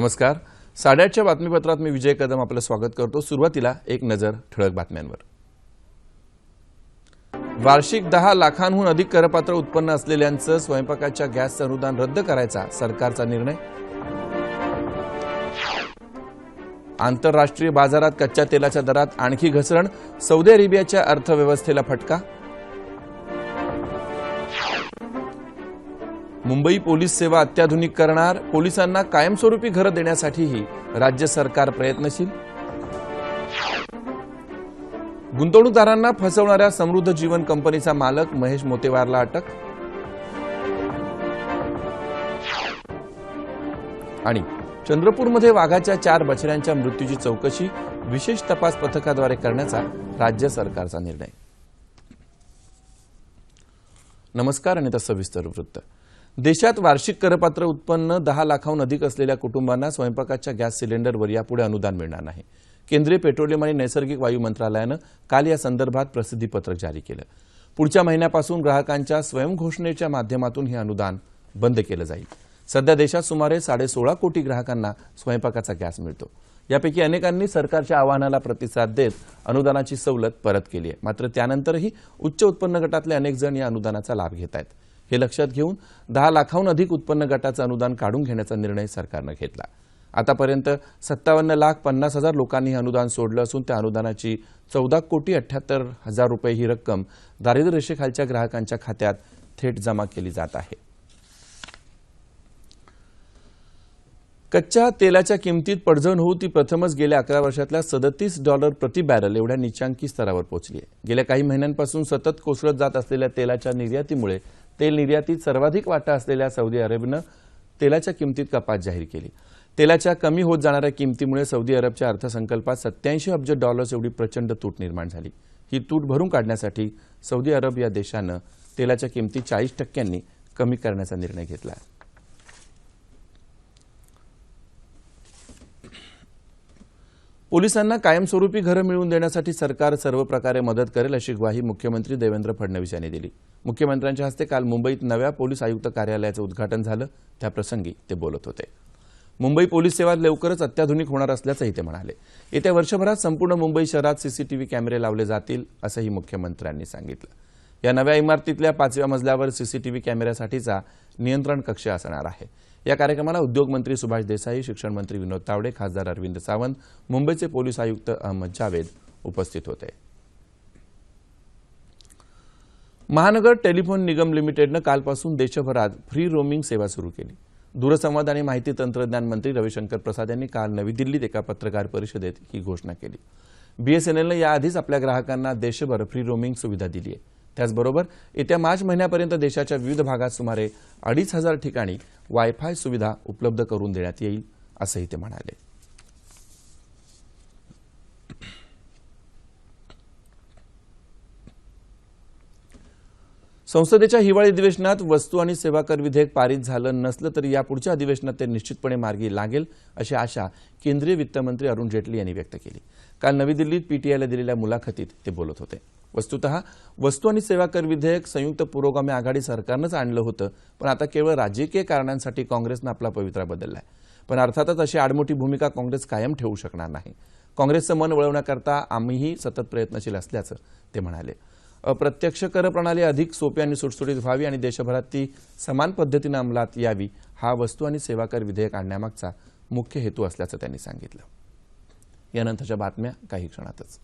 नमस्कार. साडेआठच्या बातमीपत्रात मी विजय कदम आपलं स्वागत करतो. सुरुवातीला एक नजर ठळक बातम्यांवर. वार्षिक दहा लाखांहून अधिक करपात्र उत्पन्न असलेल्यांचं स्वयंपाकाच्या गॅसचं अनुदान रद्द करायचा सरकारचा निर्णय. आंतरराष्ट्रीय बाजारात कच्च्या तेलाच्या दरात आणखी घसरण सौदी अरेबियाच्या अर्थव्यवस्थेला फटका मुंबई पोलीस सेवा अत्याधुनिक करणार पोलिसांना कायमस्वरूपी घरं देण्यासाठीही राज्य सरकार प्रयत्नशील? गुंतवणूकदारांना फसवणाऱ्या समृद्ध जीवन कंपनीचा मालक महेश मोतेवारला अटक? आणि चंद्रपूरमध्ये वाघाच्या चार बछड्यांच्या मृत्यूची चौकशी विशेष तपास पथकाद्वारे करण्याचा राज्य सरकारचा निर्णय. नमस्कार आणि तसं सविस्तर वृत्त. देशात वार्षिक करपात्र उत्पन्न दहा लाखाहून अधिक असलेल्या कुटुंबांना स्वयंपाकाच्या गॅस सिलेंडरवर यापुढे अनुदान मिळणार नाही. केंद्रीय पेट्रोलियम आणि नैसर्गिक वायू मंत्रालयानं काल या संदर्भात प्रसिद्धीपत्रक जारी केलं. पुढच्या महिन्यापासून ग्राहकांच्या स्वयंघोषणेच्या माध्यमातून हे अनुदान बंद केलं जाईल. सध्या देशात सुमारे साडेसोळा कोटी ग्राहकांना स्वयंपाकाचा गॅस मिळतो. यापैकी अनेकांनी सरकारच्या आवाहनाला प्रतिसाद देत अनुदानाची सवलत परत केली आहे. मात्र त्यानंतरही उच्च उत्पन्न गटातले अनेक जण या अनुदानाचा लाभ घेत आहेत. हे लक्षात घेऊन दहा लाखाहून अधिक उत्पन्न गटाचं अनुदान काढून घेण्याचा निर्णय सरकारनं घेतला. आतापर्यंत सत्तावन्न लाख पन्नास हजार लोकांनी हे अनुदान सोडलं असून त्या अनुदानाची चौदा कोटी अठ्याहत्तर हजार रुपये ही रक्कम दारिद्र्य रेषेखालच्या ग्राहकांच्या खात्यात थेट जमा केली जात आहे. कच्च्या तेलाच्या किमतीत पडझड होऊ ती प्रथमच गेल्या अकरा वर्षातल्या सदतीस डॉलर प्रति बॅरल एवढ्या निचांकी स्तरावर पोहोचली आहे. गेल्या काही महिन्यांपासून सतत कोसळत जात असलेल्या तेलाच्या निर्यातीमुळे तेल निर्यातीत सर्वाधिक वाटा असलेल्या सौदी अरेबनं तेलाच्या किमतीत कपात जाहीर केली. तेलाच्या कमी होत जाणाऱ्या किमतीमुळे सौदी अरबच्या अर्थसंकल्पात सत्याऐंशी अब्ज डॉलर्स एवढी प्रचंड तूट निर्माण झाली. ही तूट भरून काढण्यासाठी सौदी अरब या देशानं तेलाच्या किमती चाळीस टक्क्यांनी कमी करण्याचा निर्णय घेतला आहे. पोलिसांना कायमस्वरूपी घरं मिळवून देण्यासाठी सरकार सर्व प्रकारे मदत करेल अशी ग्वाही मुख्यमंत्री देवेंद्र फडणवीस यांनी दिली. मुख्यमंत्र्यांच्या हस्ते काल मुंबईत नव्या पोलीस आयुक्त कार्यालयाचं उद्घाटन झालं. त्याप्रसंगी ते बोलत होते. मुंबई पोलीस सेवा लवकरच अत्याधुनिक होणार असल्याचंही ते म्हणाले. येत्या वर्षभरात संपूर्ण मुंबई शहरात सीसीटीव्ही कॅमेरे लावले जातील असंही मुख्यमंत्र्यांनी सांगितलं. या नव्या इमारतीतल्या पाचव्या मजल्यावर सीसीटीव्ही कॅमेऱ्यासाठीचा नियंत्रण कक्ष असणार आहे. या कार्यक्रमाला उद्योगमंत्री सुभाष देसाई शिक्षण मंत्री विनोद तावडे खासदार अरविंद सावंत मुंबईचे पोलीस आयुक्त अहमद जावेद उपस्थित होते. महानगर टेलिफोन निगम लिमिटेडनं कालपासून देशभरात फ्री रोमिंग सेवा सुरू केली. दूरसंवाद आणि माहिती तंत्रज्ञान मंत्री रविशंकर प्रसाद यांनी काल नवी दिल्लीत एका पत्रकार परिषदेत ही घोषणा केली. बीएसएनएलनं याआधीच आपल्या ग्राहकांना देशभर फ्री रोमिंग सुविधा दिली आहे त्याचबरोबर येत्या मार्च महिन्यापर्यंत देशाच्या विविध भागात सुमारे अडीच हजार ठिकाणी वायफाय सुविधा उपलब्ध करून देण्यात येईल असंही ते म्हणाले. संसदेच्या हिवाळी अधिवेशनात वस्तू आणि सेवा कर विधेयक पारित झालं नसलं तरी यापुढच्या अधिवेशनात ते निश्चितपणे मार्गी लागेल अशी आशा केंद्रीय वित्तमंत्री अरुण जेटली यांनी व्यक्त केली. काल नवी दिल्लीत पीटीआयला दिलेल्या मुलाखतीत ते बोलत होते. वस्तुतः वस्तू आणि सेवा कर विधेयक संयुक्त पुरोगामी आघाडी सरकारनंच आणलं होतं. पण आता केवळ राजकीय कारणांसाठी काँग्रेसनं आपला पवित्रा बदललाय. पण अर्थातच अशी आडमोठी भूमिका काँग्रेस कायम ठेवू शकणार नाही. काँग्रेसचं मन वळवण्याकरता आम्हीही सतत प्रयत्नशील असल्याचं ते म्हणाले. अप्रत्यक्ष कर प्रणाली अधिक सोपी आणि सुटसुटीत व्हावी आणि देशभरात ती समान पद्धतीनं अंमलात यावी हा वस्तू आणि सेवा कर विधेयक आणण्यामागचा मुख्य हेतू असल्याचं त्यांनी सांगितलं. यानंतरच्या बातम्या काही क्षणातच.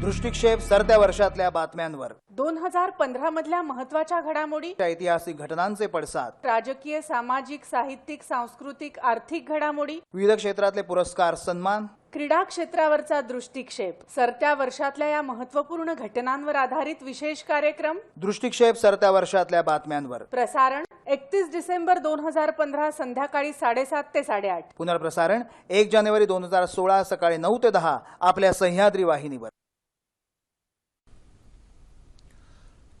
दृष्टिक्षेप सरत्या वर्षातल्या बातम्यांवर. दोन हजार पंधरा मधल्या महत्त्वाच्या घडामोडी. ऐतिहासिक घटनांचे पडसाद. राजकीय सामाजिक साहित्यिक सांस्कृतिक आर्थिक घडामोडी. विविध क्षेत्रातले पुरस्कार सन्मान. क्रीडा क्षेत्रावरचा दृष्टिक्षेप. सरत्या वर्षातल्या या महत्त्वपूर्ण घटनांवर आधारित विशेष कार्यक्रम. दृष्टिक्षेप सरत्या वर्षातल्या बातम्यांवर. प्रसारण एकतीस डिसेंबर दोन हजार पंधरा संध्याकाळी साडेसात ते साडेआठ. पुनर्प्रसारण एक जानेवारी दोन हजार सोळा सकाळी नऊ ते दहा आपल्या सह्याद्री वाहिनीवर.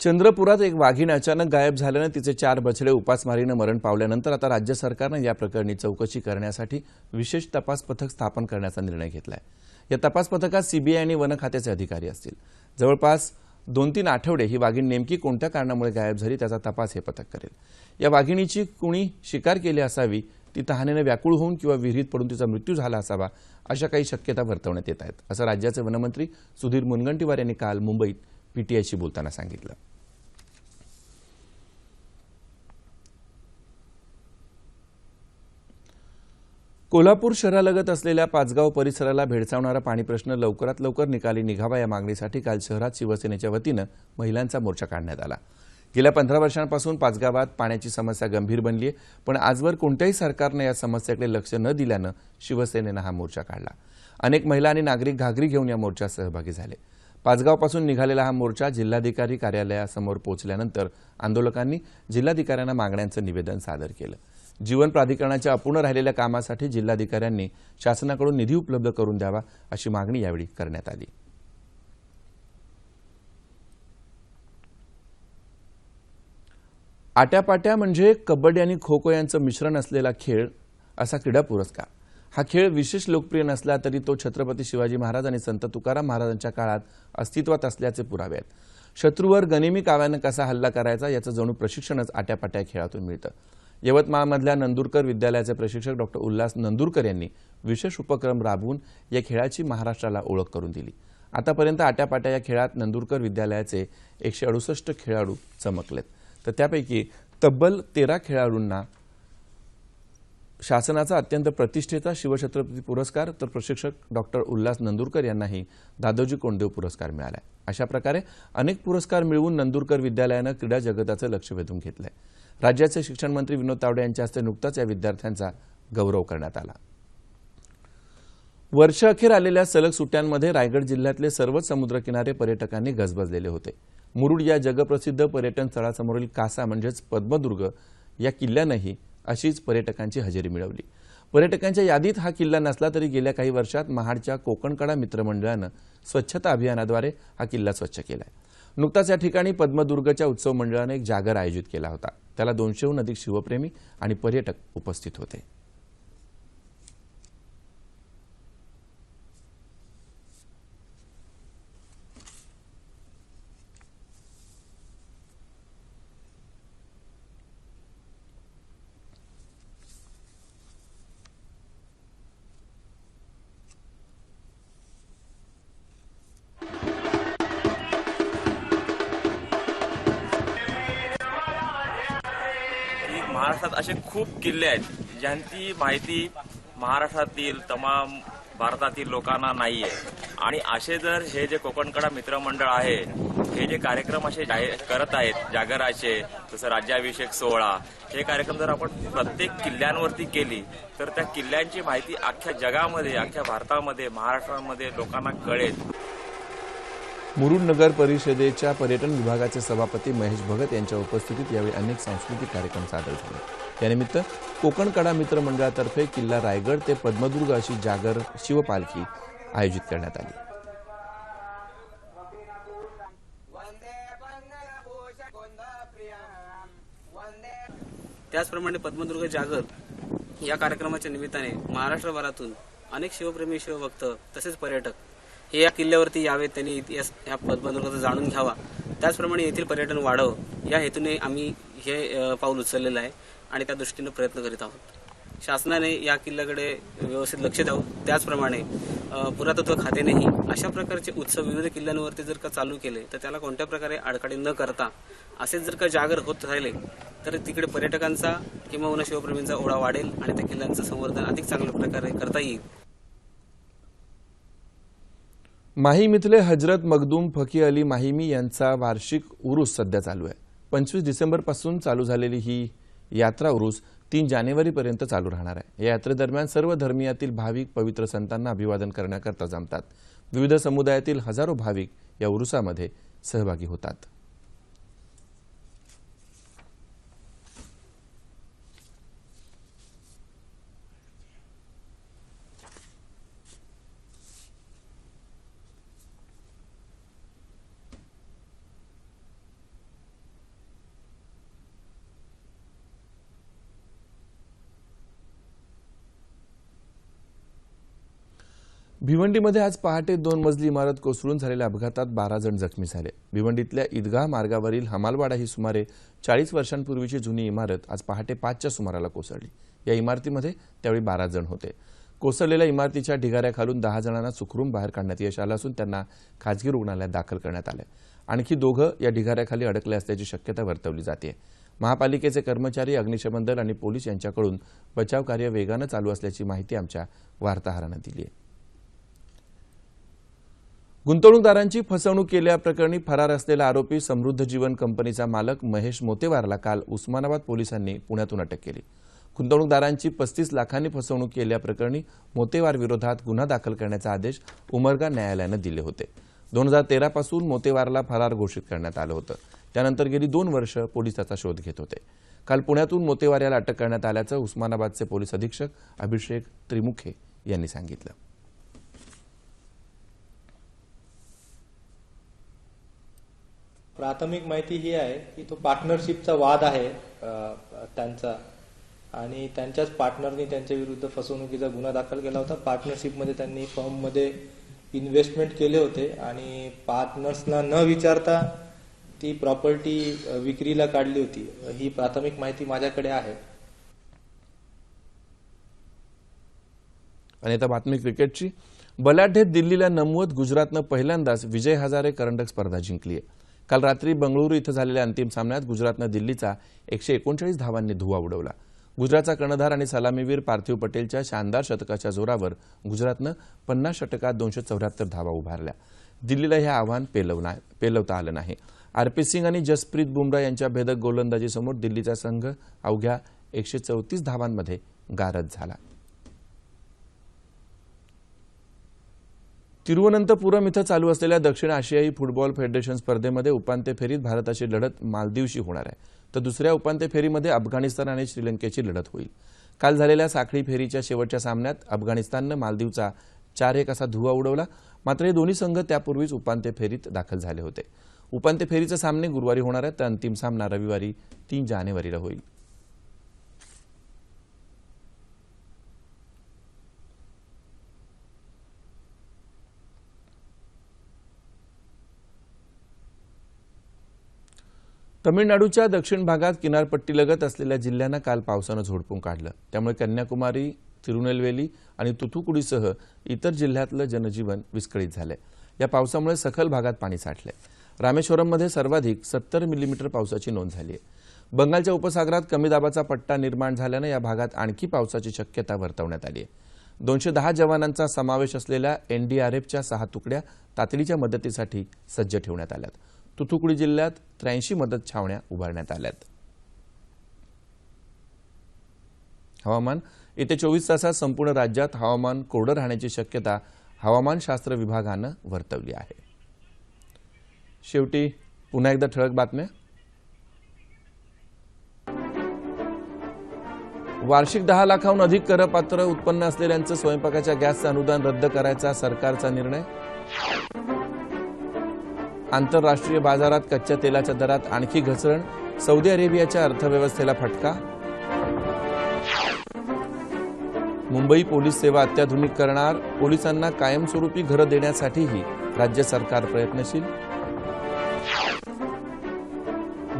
चंद्रपुरात एक वाघीण अचानक गायब झाल्यानं तिचे चार बछडे उपासमारीनं मरण पावल्यानंतर आता राज्य सरकारनं या प्रकरणी चौकशी करण्यासाठी विशेष तपास पथक स्थापन करण्याचा निर्णय घेतलाय. या तपास पथकात सीबीआय आणि वन खात्याचे अधिकारी असतील. जवळपास दोन तीन आठवडे ही वाघीण नेमकी कोणत्या कारणामुळे गायब झाली त्याचा तपास हे पथक करेल. या वाघिणीची कुणी शिकार केली असावी ती तहानेनं व्याकुळ होऊन किंवा विहिरीत पडून तिचा मृत्यू झाला असावा अशा काही शक्यता वर्तवण्यात येत आहेत असं राज्याचे वनमंत्री सुधीर मुनगंटीवार यांनी काल मुंबईत पीटीआयशी बोलताना सांगितलं. कोल्हापूर शहरालगत असलेल्या पाचगाव परिसराला भेडसावणारा पाणी प्रश्न लवकरात लवकर निकाली निघावा या मागणीसाठी काल शहरात शिवसेनेच्या वतीनं महिलांचा मोर्चा काढण्यात आला. गेल्या पंधरा वर्षांपासून पाचगावात पाण्याची समस्या गंभीर बनली आहे पण आजवर कोणत्याही सरकारनं या समस्येकडे लक्ष न दिल्यानं शिवसेनेनं हा मोर्चा काढला. अनेक महिला आणि नागरिक घागरी घेऊन या मोर्चात सहभागी झाले. पाचगावपासून निघालेला हा मोर्चा जिल्हाधिकारी कार्यालयासमोर पोहोचल्यानंतर आंदोलकांनी जिल्हाधिकाऱ्यांना मागण्यांचं निवेदन सादर केलं. जीवन प्राधिकरणाच्या अपूर्ण राहिलेल्या कामासाठी जिल्हाधिकाऱ्यांनी शासनाकडून निधी उपलब्ध करून द्यावा अशी मागणी यावेळी करण्यात आली. आट्यापाट्या म्हणजे कबड्डी आणि खो खो यांचं मिश्रण असलेला खेळ असा क्रीडा पुरस्कार. हा खेळ विशेष लोकप्रिय नसला तरी तो छत्रपती शिवाजी महाराज आणि संत तुकाराम महाराजांच्या काळात अस्तित्वात असल्याचे पुरावे आहेत. शत्रूवर गनिमी काव्यानं कसा हल्ला करायचा याचं जणू प्रशिक्षणच आट्यापाट्या खेळातून मिळतं. यवतमाळमधल्या नंदुरकर विद्यालयाचे प्रशिक्षक डॉक्टर उल्हास नंदुरकर यांनी विशेष उपक्रम राबवून या खेळाची महाराष्ट्राला ओळख करून दिली. आतापर्यंत आट्यापाट्या या खेळात नंदुरकर विद्यालयाचे एकशे अडुसष्ट खेळाडू चमकलेत. तर त्यापैकी तब्बल तेरा खेळाडूंना शासनाचा अत्यंत प्रतिष्ठेचा शिवछत्रपती पुरस्कार तर प्रशिक्षक डॉक्टर उल्हास नंदुरकर यांनाही दादोजी कोंडदेव पुरस्कार मिळाला अशा प्रकारे अनेक पुरस्कार मिळवून नंदुरकर विद्यालयानं क्रीडा जगताचं लक्ष वेधून घेतलं आहे राज्याचे शिक्षण मंत्री विनोद तावडे यांच्या हस्ते नुकताच या विद्यार्थ्यांचा गौरव करण्यात आला. वर्षअखेर आलेल्या सलग सुट्ट्यांमध्ये रायगड जिल्ह्यातले सर्वच समुद्रकिनारे पर्यटकांनी गजबजलेले होते. मुरुड या जगप्रसिद्ध पर्यटन स्थळासमोरील कासा म्हणजेच पद्मदुर्ग या किल्ल्यानंही अशीच पर्यटकांची हजेरी मिळवली. पर्यटकांच्या यादीत हा किल्ला नसला तरी गेल्या काही वर्षात महाडच्या कोकणकडा मित्रमंडळानं स्वच्छता अभियानाद्वारे हा किल्ला स्वच्छ केलाय. नुकताच या ठिकाणी पद्मदुर्गच्या उत्सव मंडळानं एक जागर आयोजित केला होता. त्याला दोनशेहून अधिक शिवप्रेमी आणि पर्यटक उपस्थित होते. महाराष्ट्रात असे खूप किल्ले आहेत ज्यांची माहिती महाराष्ट्रातील तमाम भारतातील लोकांना नाही आहे आणि असे जर हे जे कोकणकडा मित्रमंडळ आहे हे जे कार्यक्रम असे जाहीर करत आहेत जागराचे जसं राज्याभिषेक सोहळा हे कार्यक्रम जर आपण प्रत्येक किल्ल्यांवरती केली तर त्या किल्ल्यांची माहिती अख्ख्या जगामध्ये अख्ख्या भारतामध्ये महाराष्ट्रामध्ये लोकांना कळेल. मुरुड नगर परिषदेच्या पर्यटन विभागाचे सभापती महेश भगत यांच्या उपस्थितीत यावेळी अनेक सांस्कृतिक कार्यक्रम सादर झाले. त्यानिमित्त कोकणकडा मित्र मंडळातर्फे किल्ला रायगड ते पद्मदुर्ग अशी जागर शिवपालखी आयोजित करण्यात आली. त्याचप्रमाणे पद्मदुर्ग जागर या कार्यक्रमाच्या निमित्ताने महाराष्ट्रभरातून अनेक शिवप्रेमी शिवभक्त तसेच पर्यटक हे या किल्ल्यावरती यावेत त्यांनी इतिहास या पद्मदुर्गाचा जाणून घ्यावा. त्याचप्रमाणे येथील पर्यटन वाढावं या हेतूने आम्ही हे पाऊल उचललेलं आहे आणि त्या दृष्टीनं प्रयत्न करीत आहोत. शासनाने या किल्ल्याकडे व्यवस्थित लक्ष द्यावं. त्याचप्रमाणे पुरातत्व खात्यानेही अशा प्रकारचे उत्सव विविध किल्ल्यांवरती जर का चालू केले तर त्याला कोणत्या प्रकारे अडकाळी न करता असेच जर का जागर होत राहिले तर तिकडे पर्यटकांचा किंवा शिवप्रेमींचा ओढा वाढेल आणि त्या किल्ल्यांचं संवर्धन अधिक चांगल्या प्रकारे करता येईल. माहीम इथले हजरत मखदूम फकी अली माहिमी यांचा वार्षिक उरूस सध्या चालू आहे. पंचवीस डिसेंबरपासून चालू झालेली ही यात्रा उरूस तीन जानेवारीपर्यंत चालू राहणार आहे. या यात्रेदरम्यान सर्व धर्मियातील भाविक पवित्र संतांना अभिवादन करण्याकरता जमतात. विविध समुदायातील हजारो भाविक या उरुसामध्ये सहभागी होतात. भिवंडीमध्ये आज पहाटे दोन मजली इमारत कोसळून झालेल्या अपघातात बारा जण जखमी झाले. भिवंडीतल्या ईदगाह मार्गावरील हमालवाडा ही सुमारे चाळीस वर्षांपूर्वीची जुनी इमारत आज पहाटे पाचच्या सुमाराला कोसळली. या इमारतीमध्ये त्यावेळी बारा जण होते. कोसळलेल्या इमारतीच्या ढिगाऱ्याखालून दहा जणांना सुखरून बाहेर काढण्यात यश आलं असून त्यांना खाजगी रुग्णालयात दाखल करण्यात आलं. आणखी दोघं या ढिगाऱ्याखाली अडकले असल्याची शक्यता वर्तवली जाते. महापालिकेचे कर्मचारी अग्निशमन दल आणि पोलीस यांच्याकडून बचाव कार्य वेगानं चालू असल्याची माहिती आमच्या वार्ताहरानं दिली आहे. गुंतवणूकदारांची फसवणूक केल्याप्रकरणी फरार असलेला आरोपी समृद्ध जीवन कंपनीचा मालक महेश मोतेवारला काल उस्मानाबाद पोलिसांनी पुण्यातून अटक केली. गुंतवणूकदारांची पस्तीस लाखांनी फसवणूक केल्याप्रकरणी मोतेवार विरोधात गुन्हा दाखल करण्याचा आदेश उमरगा न्यायालयानं दिले होते. दोन हजार तेरापासून मोतेवारला फरार घोषित करण्यात आलं होतं. त्यानंतर गेली दोन वर्ष पोलीस त्याचा शोध घेत होते. काल पुण्यातून मोतेवार याला अटक करण्यात आल्याचं उस्मानाबादचे पोलीस अधीक्षक अभिषेक त्रिमुखे यांनी सांगितलं. प्राथमिक माहिती ही आहे की तो पार्टनरशिपचा वाद आहे त्यांचा. आणि त्यांच्याच पार्टनरनी त्यांच्या विरुद्ध फसवणुकीचा गुन्हा दाखल केला होता. पार्टनरशिपमध्ये त्यांनी फर्ममध्ये इन्व्हेस्टमेंट केले होते. आणि पार्टनर्सना न विचारता ती प्रॉपर्टी विक्रीला काढली होती. ही प्राथमिक माहिती माझ्याकडे आहे. आणि आता बातमी क्रिकेटची. बलाढ्येत दिल्लीला नमवत गुजरातनं पहिल्यांदाच विजय हजारे करंडक स्पर्धा जिंकली आहे काल रात्री बंगळुरू इथं झालेल्या अंतिम सामन्यात गुजरातनं दिल्लीचा एकशे एकोणचाळीस धावांनी धुवा उडवला. गुजरातचा कर्णधार आणि सलामीवीर पार्थिव पटेलच्या शानदार शतकाच्या जोरावर गुजरातनं पन्नास षटकात दोनशे चौऱ्याहत्तर धावा उभारल्या. दिल्लीला हे आव्हान पेलवना पेलवता आलं नाही. आरपी सिंग आणि जसप्रीत बुमराह यांच्या भेदक गोलंदाजीसमोर दिल्लीचा संघ अवघ्या एकशे चौतीस धावांमध्ये गारद झाला. तिरुवनंतपुरम इथं चालू असलेल्या दक्षिण आशियाई फुटबॉल फेडरेशन स्पर्धेमध्ये उपांत्य फेरीत भारताची लढत मालदीवशी होणार आहे. तर दुसऱ्या उपांत्य फेरीमध्ये अफगाणिस्तान आणि श्रीलंकेची लढत होईल. काल झालेल्या साखळी फेरीच्या शेवटच्या सामन्यात अफगाणिस्ताननं मालदीवचा चार एक असा धुवा उडवला. मात्र हे दोन्ही संघ त्यापूर्वीच उपांत्य फेरीत दाखल झाले होते. उपांत्य फेरीचे सामने गुरुवारी होणार आहेत तर अंतिम सामना रविवारी तीन जानेवारीला होईल. तमिळनाडूच्या दक्षिण भागात किनारपट्टीलगत असलेल्या जिल्ह्यांना काल पावसानं झोडपून काढलं. त्यामुळे कन्याकुमारी तिरुनेलवेली आणि तुथुकुडीसह इतर जिल्ह्यातलं जनजीवन विस्कळीत झालंय. या पावसामुळे सखल भागात पाणी साठलंय. रामेश्वरममध्ये सर्वाधिक सत्तर मिलीमीटर पावसाची नोंद झाली आहे. बंगालच्या उपसागरात कमी दाबाचा पट्टा निर्माण झाल्यानं या भागात आणखी पावसाची शक्यता वर्तवण्यात आली आहे. दोनशे दहा जवानांचा समावेश असलेल्या एनडीआरएफच्या सहा तुकड्या तातडीच्या मदतीसाठी सज्ज ठेवण्यात आल्यात. तुथुकुडी जिल्ह्यात त्र्याऐंशी मदत छावण्या उभारण्यात आल्यात. हवामान येत्या चोवीस तासात संपूर्ण राज्यात हवामान कोरडं राहण्याची शक्यता हवामानशास्त्र विभागानं वर्तवली आहे. शेवटी पुन्हा एकदा ठळक बातम्या. वार्षिक दहा लाखाहून अधिक करपात्र उत्पन्न असलेल्यांचं स्वयंपाकाच्या गॅसचं अनुदान रद्द करायचा सरकारचा निर्णय. आंतरराष्ट्रीय बाजारात कच्च्या तेलाच्या दरात आणखी घसरण सौदी अरेबियाच्या अर्थव्यवस्थेला फटका? मुंबई पोलीस सेवा अत्याधुनिक करणार पोलिसांना कायमस्वरूपी घरं देण्यासाठीही राज्य सरकार प्रयत्नशील?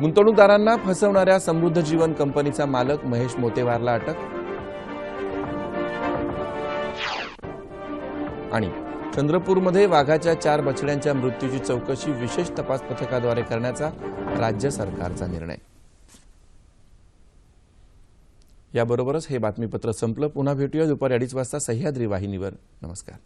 गुंतवणूकदारांना फसवणाऱ्या समृद्ध जीवन कंपनीचा मालक महेश मोतेवारला अटक? आणि चंद्रपूरमध्ये वाघाच्या चार बछड्यांच्या मृत्यूची चौकशी विशेष तपास पथकाद्वारे करण्याचा राज्य सरकारचा निर्णय. याबरोबरच हे बातमीपत्र संपलं. पुन्हा भेटूया दुपारी अडीच वाजता सह्याद्री वाहिनीवर. नमस्कार.